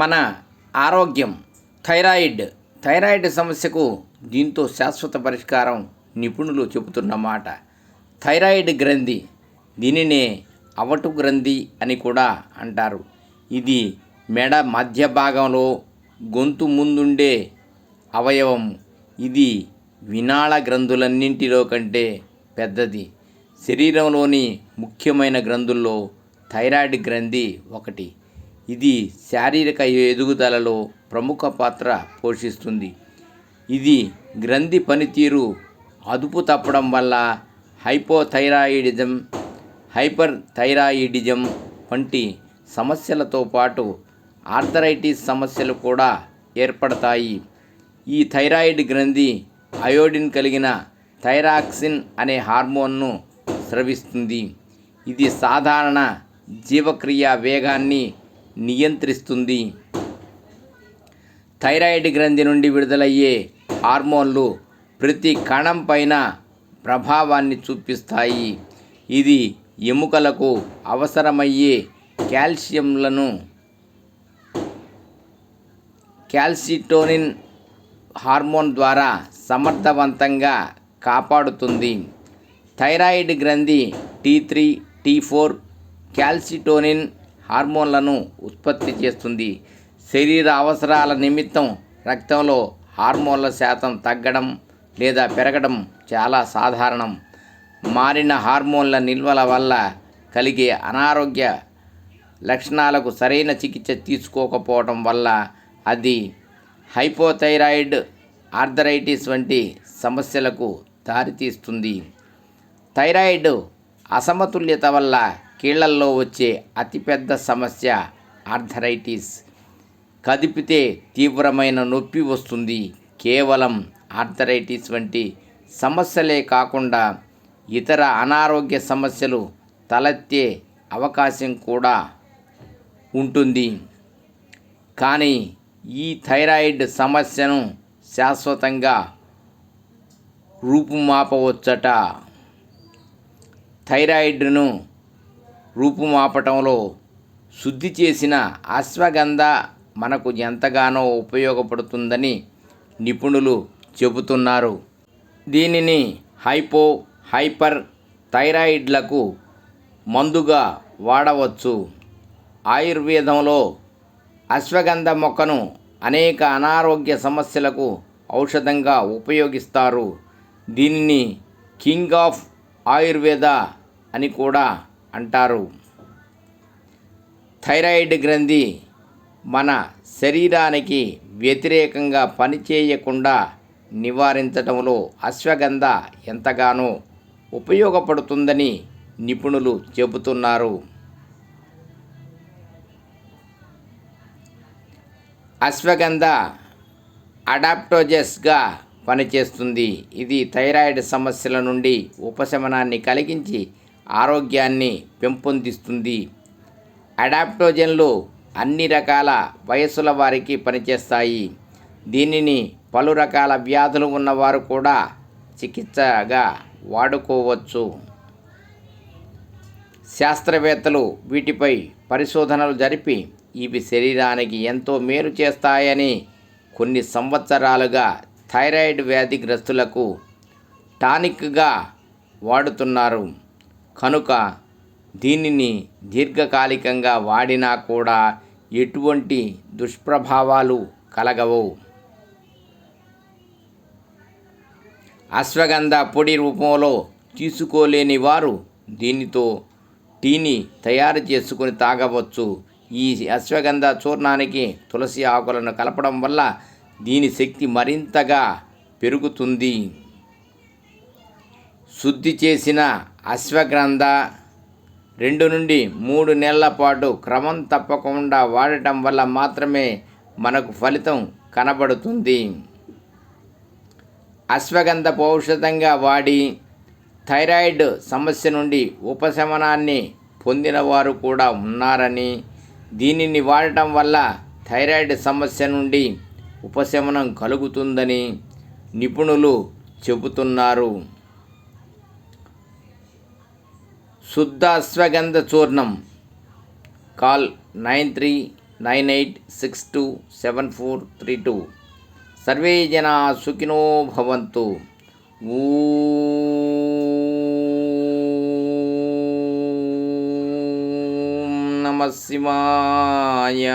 మన ఆరోగ్యం thyroid. Thyroid సమస్యకు దీంతో శాశ్వత పరిష్కారం నిపుణులు చెబుతున్నమాట థైరాయిడ్ గ్రంథి దీనినే అవటు గ్రంథి అని కూడా అంటారు. ఇది మెడ మధ్య భాగంలో గొంతు ముందుండే అవయవం. ఇది వినాళ గ్రంథులన్నింటిలో కంటే పెద్దది. శరీరంలోని ముఖ్యమైన గ్రంథుల్లో థైరాయిడ్ గ్రంథి ఒకటి. ఇది శారీరక ఎదుగుదలలో ప్రముఖ పాత్ర పోషిస్తుంది. ఇది గ్రంథి పనితీరు అదుపు తప్పడం వల్ల హైపోథైరాయిడిజం హైపర్ థైరాయిడిజం వంటి సమస్యలతో పాటు ఆర్థరైటిస్ సమస్యలు కూడా ఏర్పడతాయి. ఈ థైరాయిడ్ గ్రంథి అయోడిన్ కలిగిన థైరాక్సిన్ అనే హార్మోన్ను స్రవిస్తుంది. ఇది సాధారణ జీవక్రియ వేగాన్ని నియంత్రిస్తుంది. థైరాయిడ్ గ్రంథి నుండి విడుదలయ్యే హార్మోన్లు ప్రతి కణం పైన ప్రభావాన్ని చూపిస్తాయి. ఇది ఎముకలకు అవసరమయ్యే కాల్షియంలను క్యాల్సిటోనిన్ హార్మోన్ ద్వారా సమర్థవంతంగా కాపాడుతుంది. థైరాయిడ్ గ్రంథి T three T four calcitonin హార్మోన్లను ఉత్పత్తి చేస్తుంది. శరీర అవసరాల నిమిత్తం రక్తంలో హార్మోన్ల శాతం తగ్గడం లేదా పెరగడం చాలా సాధారణం. మారిన హార్మోన్ల నిల్వల వల్ల కలిగే అనారోగ్య లక్షణాలకు సరైన చికిత్స తీసుకోకపోవడం వల్ల అది హైపోథైరాయిడ్ ఆర్థరైటిస్ వంటి సమస్యలకు దారితీస్తుంది. థైరాయిడ్ అసమతుల్యత వల్ల కీళ్ళల్లో వచ్చే అతిపెద్ద సమస్య ఆర్థరైటిస్. కదిపితే తీవ్రమైన నొప్పి వస్తుంది. కేవలం ఆర్థరైటిస్ వంటి సమస్యలే కాకుండా ఇతర అనారోగ్య సమస్యలు తలెత్తే అవకాశం కూడా ఉంటుంది. కానీ ఈ థైరాయిడ్ సమస్యను శాశ్వతంగా రూపుమాపవచ్చట. థైరాయిడ్ను రూపుమాపటంలో శుద్ధి చేసిన అశ్వగంధ మనకు ఎంతగానో ఉపయోగపడుతుందని నిపుణులు చెబుతున్నారు. దీనిని హైపో హైపర్ థైరాయిడ్లకు మందుగా వాడవచ్చు. ఆయుర్వేదంలో అశ్వగంధ మొక్కను అనేక అనారోగ్య సమస్యలకు ఔషధంగా ఉపయోగిస్తారు. దీనిని కింగ్ ఆఫ్ ఆయుర్వేద అని కూడా అంటారు. థైరాయిడ్ గ్రంథి మన శరీరానికి వ్యతిరేకంగా పనిచేయకుండా నివారించడంలో అశ్వగంధ ఎంతగానో ఉపయోగపడుతుందని నిపుణులు చెబుతున్నారు. అశ్వగంధ అడాప్టోజెస్గా పనిచేస్తుంది. ఇది థైరాయిడ్ సమస్యల నుండి ఉపశమనాన్ని కలిగించి ఆరోగ్యాన్ని పెంపొందిస్తుంది. అడాప్టోజన్లు అన్ని రకాల వయస్సుల వారికి పనిచేస్తాయి. దీనిని పలు రకాల వ్యాధులు ఉన్నవారు కూడా చికిత్సగా వాడుకోవచ్చు. శాస్త్రవేత్తలు వీటిపై పరిశోధనలు జరిపి ఇవి శరీరానికి ఎంతో మేలు చేస్తాయని కొన్ని సంవత్సరాలుగా థైరాయిడ్ వ్యాధిగ్రస్తులకు టానిక్గా వాడుతున్నారు. కనుక దీనిని దీర్ఘకాలికంగా వాడినా కూడా ఎటువంటి దుష్ప్రభావాలు కలగవు. అశ్వగంధ పొడి రూపంలో తీసుకోలేని వారు దీనితో టీని తయారు చేసుకొని తాగవచ్చు. ఈ అశ్వగంధ చూర్ణానికి తులసి ఆకులను కలపడం వల్ల దీని శక్తి మరింతగా పెరుగుతుంది. శుద్ధి చేసిన అశ్వగంధ రెండు నుండి మూడు నెలల పాటు క్రమం తప్పకుండా వాడటం వల్ల మాత్రమే మనకు ఫలితం కనబడుతుంది. అశ్వగంధ పౌషధంగా వాడి థైరాయిడ్ సమస్య నుండి ఉపశమనాన్ని పొందిన వారు కూడా ఉన్నారని దీనిని వాడటం వల్ల థైరాయిడ్ సమస్య నుండి ఉపశమనం కలుగుతుందని నిపుణులు చెబుతున్నారు. శుద్ధ అశ్వగంధ చూర్ణం call nine three nine eight six two seven four three two. Survey జనా సుఖినో భవంతు. ఓం నమ శివాయ.